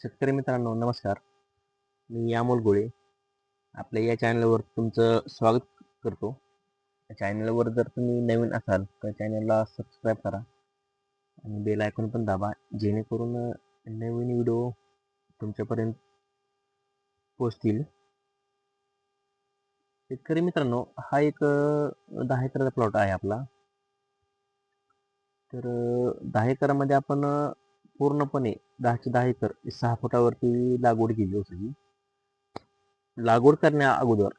शेतकरी मित्रांनो नमस्कार. मी अमोल गोळे. आपल्या या चॅनलवर तुमचं स्वागत करतो. या चॅनलवर जर तुम्ही नवीन असाल तर चॅनलला सबस्क्राईब करा आणि बेल आयकॉन पण दाबा जेणेकरून नवीन व्हिडिओ तुमच्यापर्यंत पोचतील शेतकरी मित्रांनो हा एक दहा एकराचा प्लॉट आहे आपला. तर दहा एकरामध्ये आपण पूर्णपणे दहाचे दहा एकर सहा फुटावरती लागवड केली होती लागवड करण्या अगोदर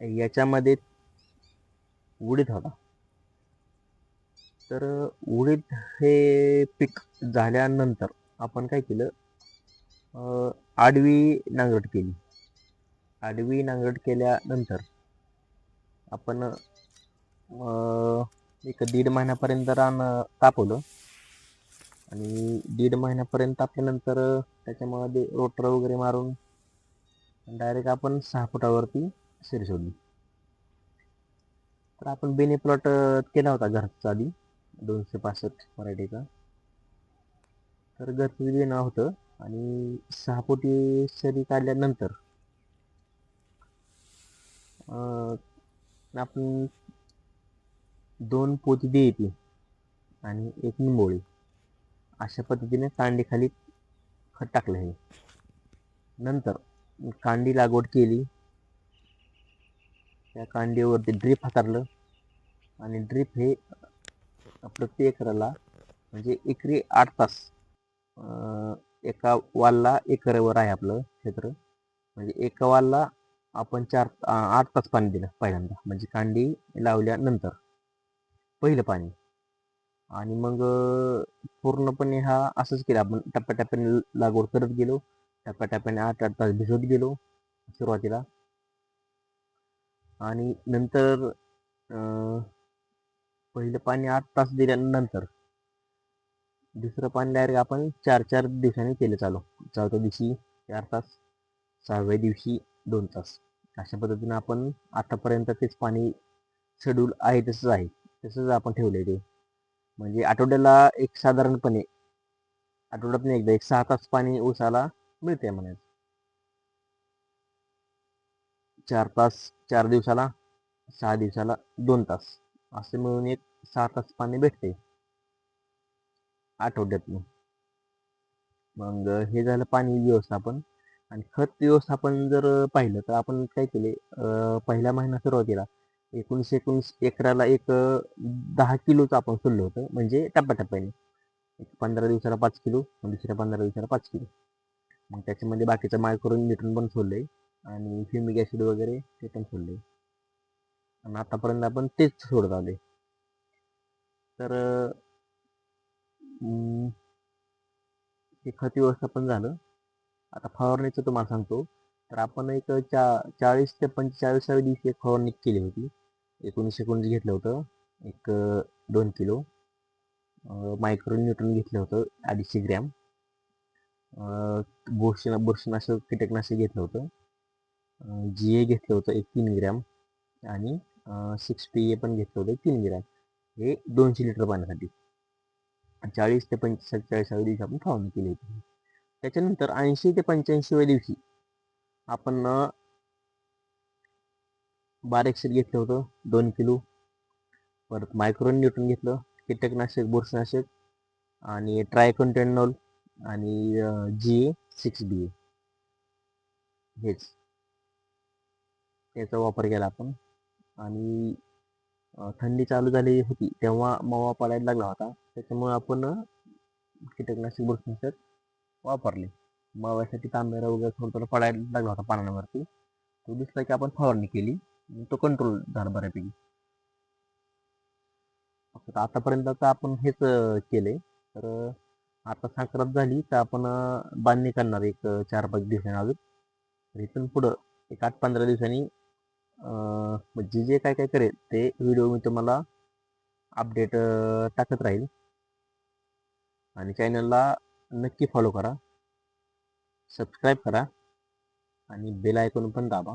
याच्यामध्ये उडीद होता. तर उडीद हे पीक झाल्यानंतर आपण काय केलं आडवी नांगरट केली. आडवी नांगरट केल्यानंतर आपण एक दीड महिन्यापर्यंत रान तापवलं आणि दीड महिन्यापर्यंत तापल्यानंतर त्याच्यामध्ये रोटर वगैरे मारून डायरेक्ट आपण सहा फुटावरती शिरी सोडली. तर आपण बेने प्लॉट केला होता घरचा आधी दोनशे पासष्ट मराठीचा. तर घरचं बेनं होतं आणि सहा फुटी शरी काढल्यानंतर आपण दोन पोती देती आणि एक निंबोळी. अशा पद्धतीने कांडीखाली खत टाकलं हे. नंतर कांडी लागवड केली. त्या कांडीवरती ड्रीप हाताळलं आणि ड्रीप हे प्रत्येक एकराला म्हणजे एकरी आठ तास एका वालला एकरवर आहे आपलं क्षेत्र. म्हणजे एका वालला आपण चार आठ तास पाणी दिलं पहिल्यांदा. म्हणजे कांडी लावल्यानंतर पहिलं पाणी. आणि मग पूर्णपणे हा असंच केलं. आपण टप्प्याटप्प्याने लागवड करत गेलो. टप्प्याटप्प्याने आठ आठ तास भिजवत गेलो सुरुवातीला. आणि नंतर पहिलं पाणी आठ तास दिल्यानंतर दुसरं पाणी डायरेक्ट आपण चार चार दिवसांनी केलं चालू. चौथ्या दिवशी चार तास सहाव्या दिवशी दोन तास. अशा पद्धतीनं आपण आतापर्यंत तेच पाणी शेड्यूल आहे तसंच आहे. तसंच आपण ठेवलं ते. म्हणजे आठवड्याला एक साधारणपणे आठवड्यातून एकदा एक सहा तास पाणी ऊसाला मिळते म्हणायचं. चार तास चार दिवसाला सहा दिवसाला दोन तास. असे मिळून एक सहा तास पाणी भेटते आठवड्यातनं. मग हे झालं पाणी व्यवस्थापन. आणि खत व्यवस्थापन जर पाहिलं तर आपण काय केले पहिल्या महिना सुरुवातीला एकोणीस एकोणीस एकराला एक दहा किलोचं आपण सोडलं होतं. म्हणजे टप्प्याटप्प्याने. एक पंधरा दिवसाला पाच किलो दुसऱ्या पंधरा दिवसाला पाच किलो. मग त्याच्यामध्ये बाकीचं मायक्रोन न्यूट्रन पण सोडलं आहे आणि फ्युमिक ॲसिड वगैरे ते पण सोडलं आहे आणि आतापर्यंत आपण तेच सोडत आले तर हे खत व्यवस्थापन झालं. आता फवारणीचं तुम्हाला सांगतो. तर आपण एक चा चाळीस ते पंचेचाळीसाव्या दिवशी एक फवारणी केली होती. एकोणीस एकोणीस घेतलं होतं. एक दोन किलो. मायक्रो न्यूट्रॉन घेतलं होतं अडीचशे ग्रॅम. बुरशी बुरशीनाशक कीटकनाशक घेतलं होतं. जी ए घेतलं होतं एक तीन ग्रॅम. आणि सिक्स पी ए पण घेतलं होतं तीन ग्रॅम. हे दोनशे लिटर पाण्यासाठी. चाळीस ते पंचेचाळीसाव्या दिवशी आपण फवारणी केली होती. त्याच्यानंतर ऐंशी ते पंच्याऐंशीव्या दिवशी आपण बारीक शीट घेतलं होतं दोन किलो. परत मायक्रोन न्यूट्रन घेतलं कीटकनाशक बुरशनाशक आणि ट्रायकॉन्टेनॉल आणि जी ए सिक्स बी ए हेच. त्याचा वापर केला आपण. आणि थंडी चालू झाली होती तेव्हा मावा पडायला लागला होता. त्याच्यामुळे आपण कीटकनाशक बुरशनाशक वापरले. माव्यासाठी तांबेरा वगैरे थोडं थोडं पडायला लागला होता पाण्यावरती. तो दिसला की आपण फवारणी केली. म्हणजे तो कंट्रोल झाला बऱ्यापैकी. आता आतापर्यंत आता आपण हेच केले तर आता संक्रांत झाली तर आपण बांधणी करणार एक चार पाच दिवसांनी अजून. तर इथून पुढं एक आठ पंधरा दिवसांनी जे म्हणजे जे काय काय करेल ते व्हिडिओ मी तुम्हाला अपडेट टाकत राहील. आणि चॅनलला नक्की फॉलो करा. सबस्क्राईब करा. आणि बेल आयकॉन पण दाबा.